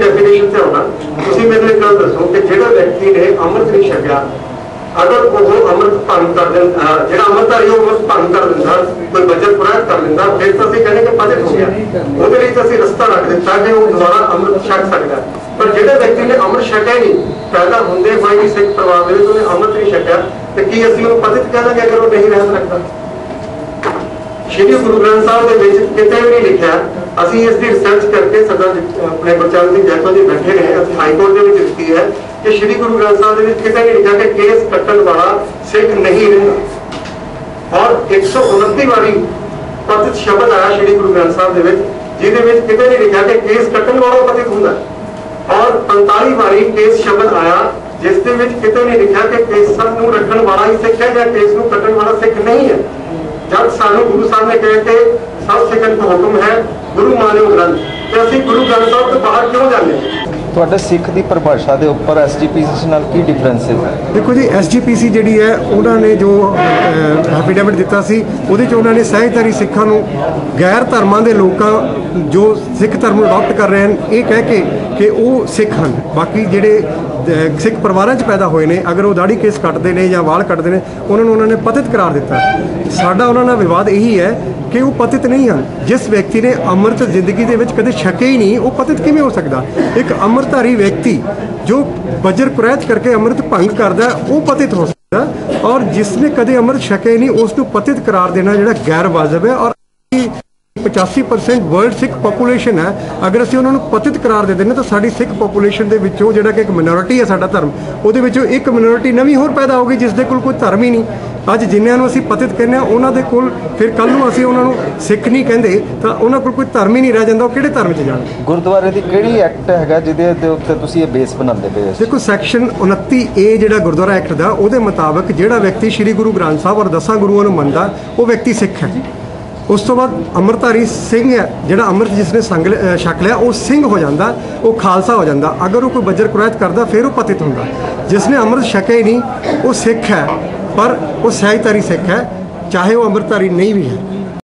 Definition ਤੇ ਆਉਣਾ। ਤੁਸੀਂ ਮੈਨੂੰ ਇੱਕ ਗੱਲ ਦੱਸੋ ਕਿ ਜਿਹੜਾ ਵਿਅਕਤੀ ਨੇ ਅੰਮ੍ਰਿਤ ਨਹੀਂ ਛਕਿਆ, ਅਗਰ ਉਹ ਅੰਮ੍ਰਿਤ ਭੰਗ ਕਰ ਦਿੰਦਾ ਜਿਹੜਾ ਅੰਮ੍ਰਿਤਧਾਰੀ ਉਹ ਅੰਮ੍ਰਿਤ ਭੰਗ ਕਰ ਦਿੰਦਾ, ਕੋਈ ਵਜਨ ਪੁਰਾ ਕਰ ਲੈਂਦਾ ਫਿਰ ਤਾਂ ਅਸੀਂ ਕਹਿੰਦੇ ਕਿ ਪਦਕ ਹੋ ਗਿਆ। ਉਹਦੇ ਲਈ ਤਾਂ ਅਸੀਂ ਰਸਤਾ ਰੱਖ ਦਿੱਤਾ ਕਿ ਉਹ ਦੁਬਾਰਾ ਅੰਮ੍ਰਿਤ ਛਕ ਸਕਦਾ। ਪਰ ਜਿਹੜੇ ਵਿਅਕਤੀ ਨੇ ਅੰਮ੍ਰਿਤ ਛਕਿਆ ਹੀ ਨਹੀਂ ਪੈਦਾ ਹੁੰਦੇ ਹੋਏ ਵੀ ਸਿੱਖ ਪਰਿਵਾਰ ਦੇ ਵਿੱਚ ਉਹਨੇ ਅੰਮ੍ਰਿਤ ਨਹੀਂ ਛਕਿਆ, ਤੇ ਕੀ ਅਸੀਂ ਉਹਨੂੰ ਪਤਿਤ ਕਹਿ ਅਗਰ ਉਹ ਨਹੀਂ ਰਹਿ ਸਕਦਾ? ਸ਼੍ਰੀ ਗੁਰੂ ਗ੍ਰੰਥ ਸਾਹਿਬ ਦੇ ਵਿੱਚ ਕਿਤੇ ਵੀ ਨਹੀਂ ਲਿਖਿਆ ਅਸੀਂ ਇਸ ਦੀ ਰਿਸਰਚ ਕਰਕੇ ਸਦਾ ਆਪਣੇ ਪ੍ਰਚਾਰ ਦੀ ਜੈਤੋਂ ਜੀ ਬੈਠੇ ਰਹੇ ਅਸੀਂ ਹਾਈ ਕੋਰਟ ਦੇ ਵਿੱਚ ਲਿਖੀ ਹੈ ਕਿ ਸ਼੍ਰੀ ਗੁਰੂ ਗ੍ਰੰਥ ਸਾਹਿਬ ਦੇ ਵਿੱਚ ਕਿਤੇ ਨਹੀਂ ਲਿਖਿਆ ਕਿ ਕੇਸ ਕੱਟਣ ਵਾਲਾ ਸਿੱਖ ਨਹੀਂ ਰਹਿੰਦਾ ਔਰ 129 ਵਾਰੀ ਪਤਿਤ ਸ਼ਬਦ ਆਇਆ ਸ਼੍ਰੀ ਗੁਰੂ ਗ੍ਰੰਥ ਸਾਹਿਬ ਦੇ ਵਿੱਚ, ਜਿਹਦੇ ਵਿੱਚ ਕਿਤੇ ਨਹੀਂ ਲਿਖਿਆ ਕਿ ਕੇਸ ਕੱਟਣ ਵਾਲਾ ਪਤਿਤ ਹੁੰਦਾ। ਔਰ 45 ਵਾਰੀ ਕੇਸ ਸ਼ਬਦ ਆਇਆ, ਜਿਸ ਦੇ ਵਿੱਚ ਕਿਤੇ ਨਹੀਂ ਲਿਖਿਆ ਕਿ ਕੇਸਾਂ ਨੂੰ ਰੱਖਣ ਵਾਲਾ ਹੀ ਸਿੱਖ ਹੈ ਜਾਂ ਕੇਸ ਨੂੰ ਕੱਟਣ ਵਾਲਾ ਸਿੱਖ ਨਹੀਂ ਹੈ। ਸਾਨੂੰ ਗੁਰੂ ਸਾਹਿਬ ਨੇ ਕਿਹਾ ਕਿ ਸਭ ਸਿੱਖਣ ਦਾ ਹੁਕਮ ਹੈ ਗੁਰੂ ਮਾਨਿਓ ਗ੍ਰੰਥ। ਤੇ ਅਸੀਂ ਗੁਰੂ ਗ੍ਰੰਥ ਸਾਹਿਬ ਤੋਂ ਬਾਹਰ ਕਿਉਂ ਜਾਂਦੇ ਤੁਹਾਡਾ ਸਿੱਖ ਦੀ ਪਰਿਭਾਸ਼ਾ ਦੇ ਉੱਪਰ ਐਸਜੀਪੀਸੀ ਨਾਲ ਕੀ ਡਿਫਰੈਂਸ ਹੈ? ਦੇਖੋ ਜੀ ਐਸਜੀਪੀਸੀ ਜਿਹੜੀ ਹੈ ਉਹਨਾਂ ਨੇ ਜੋ ਐਫੀਡੇਵਿਟ ਦਿੱਤਾ ਸੀ ਉਹਦੇ ਚ ਉਹਨਾਂ ਨੇ ਸਹਿਜਧਾਰੀ ਸਿੱਖਾਂ ਨੂੰ ਗੈਰ ਧਰਮਾਂ ਦੇ ਲੋਕਾਂ ਜੋ ਸਿੱਖ ਧਰਮ ਨੂੰ ਅਡਾਪਟ ਕਰ ਰਹੇ ਹਨ ਇਹ ਕਹਿ ਕੇ ਕਿ ਉਹ ਸਿੱਖ ਹਨ। ਬਾਕੀ ਜਿਹੜੇ ਸਿੱਖ ਪਰਿਵਾਰਾਂ 'ਚ ਪੈਦਾ ਹੋਏ ਨੇ, ਅਗਰ ਉਹ ਦਾੜੀ ਕੇਸ ਕੱਟਦੇ ਨੇ ਜਾਂ ਵਾਲ ਕੱਟਦੇ ਨੇ, ਉਹਨਾਂ ਨੂੰ ਉਹਨਾਂ ਨੇ ਪਤਿਤ ਕਰਾਰ ਦਿੱਤਾ। ਸਾਡਾ ਉਹਨਾਂ ਨਾਲ ਵਿਵਾਦ ਇਹੀ ਹੈ ਕਿ ਉਹ ਪਤਿਤ ਨਹੀਂ ਹਨ। ਜਿਸ ਵਿਅਕਤੀ ਨੇ ਅੰਮ੍ਰਿਤ ਜ਼ਿੰਦਗੀ ਦੇ ਵਿੱਚ ਕਦੇ ਛਕੇ ਹੀ ਨਹੀਂ, ਉਹ ਪਤਿਤ ਕਿਵੇਂ ਹੋ ਸਕਦਾ? ਇੱਕ ਅੰਮ੍ਰਿਤਧਾਰੀ ਵਿਅਕਤੀ ਜੋ ਬਜਰ ਕੁਰੈਤ ਕਰਕੇ ਅੰਮ੍ਰਿਤ ਭੰਗ ਕਰਦਾ ਉਹ ਪਤਿਤ ਹੋ ਸਕਦਾ। ਔਰ ਜਿਸ ਨੇ ਕਦੇ ਅੰਮ੍ਰਿਤ ਛਕੇ ਨਹੀਂ, ਉਸ ਨੂੰ ਪਤਿਤ ਕਰਾਰ ਦੇਣਾ ਜਿਹੜਾ ਗੈਰ ਵਾਜਬ ਹੈ ਔਰ 85% ਵਰਲਡ ਸਿੱਖ ਪੋਪੂਲੇਸ਼ਨ ਹੈ। ਅਗਰ ਅਸੀਂ ਉਹਨਾਂ ਨੂੰ ਪਤਿਤ ਕਰਾਰ ਦੇ ਦਿੰਦੇ ਤਾਂ ਸਾਡੀ ਸਿੱਖ ਪੋਪੂਲੇਸ਼ਨ ਦੇ ਵਿੱਚੋਂ ਜਿਹੜਾ ਕਿ ਇੱਕ ਮਿਨੋਰਿਟੀ ਹੈ ਸਾਡਾ ਧਰਮ ਉਹਦੇ ਵਿੱਚੋਂ ਇੱਕ ਮਿਨੋਰਿਟੀ ਨਵੀਂ ਹੋਰ ਪੈਦਾ ਹੋਗੀ ਜਿਸ ਦੇ ਕੋਲ ਕੋਈ ਧਰਮ ਹੀ ਨਹੀਂ। ਅੱਜ ਜਿਨ੍ਹਾਂ ਨੂੰ ਅਸੀਂ ਪਤਿਤ ਕਹਿੰਦੇ ਆ ਉਹਨਾਂ ਦੇ ਕੋਲ ਫਿਰ ਕੱਲ ਨੂੰ ਅਸੀਂ ਉਹਨਾਂ ਨੂੰ ਸਿੱਖ ਨਹੀਂ ਕਹਿੰਦੇ ਤਾਂ ਉਹਨਾਂ ਕੋਲ ਕੋਈ ਧਰਮ ਹੀ ਨਹੀਂ ਰਹਿ ਜਾਂਦਾ ਉਹ ਕਿਹੜੇ ਧਰਮ 'ਚ ਜਾਣਗੇ? ਗੁਰਦੁਆਰੇ ਦੀ ਕਿਹੜੀ ਐਕਟ ਹੈਗਾ ਜਿਹਦੇ ਦੇ ਉੱਤੇ ਤੁਸੀਂ ਇਹ ਬੇਸ ਬਣਾਉਂਦੇ ਪਏ ਹੋ? ਦੇਖੋ ਸੈਕਸ਼ਨ 29 ਏ ਜਿਹੜਾ ਗੁਰਦੁਆਰਾ ਐਕਟ ਦਾ ਉਹਦੇ ਮੁਤਾਬਕ ਜਿਹੜਾ ਵਿਅਕਤੀ ਸ੍ਰੀ ਗੁਰੂ ਗ੍ਰੰਥ ਸਾਹਿਬ ਔਰ ਦਸਾਂ ਗੁਰੂਆਂ ਨੂੰ ਮੰਨਦਾ ਉਹ ਵਿਅਕਤੀ ਸਿੱਖ ਹੈ। ਉਸ ਤੋਂ ਬਾਅਦ ਅੰਮ੍ਰਿਤਧਾਰੀ ਸਿੰਘ ਹੈ, ਜਿਹੜਾ ਅੰਮ੍ਰਿਤ ਜਿਸ ਨੇ ਸੰਗ ਲਿ- ਛਕ ਲਿਆ, ਉਹ ਸਿੰਘ ਹੋ ਜਾਂਦਾ, ਉਹ ਖਾਲਸਾ ਹੋ ਜਾਂਦਾ। ਅਗਰ ਉਹ ਕੋਈ ਬੱਜਰ ਕੁਰੈਤ ਕਰਦਾ, ਫਿਰ ਉਹ ਪਤਿਤ ਹੁੰਦਾ। ਜਿਸ ਨੇ ਅੰਮ੍ਰਿਤ ਛਕਿਆ ਹੀ ਨਹੀਂ, ਉਹ ਸਿੱਖ ਹੈ, ਪਰ ਉਹ ਸਹਿਜਧਾਰੀ ਸਿੱਖ ਹੈ, ਚਾਹੇ ਉਹ ਅੰਮ੍ਰਿਤਧਾਰੀ ਨਹੀਂ ਵੀ ਹੈ।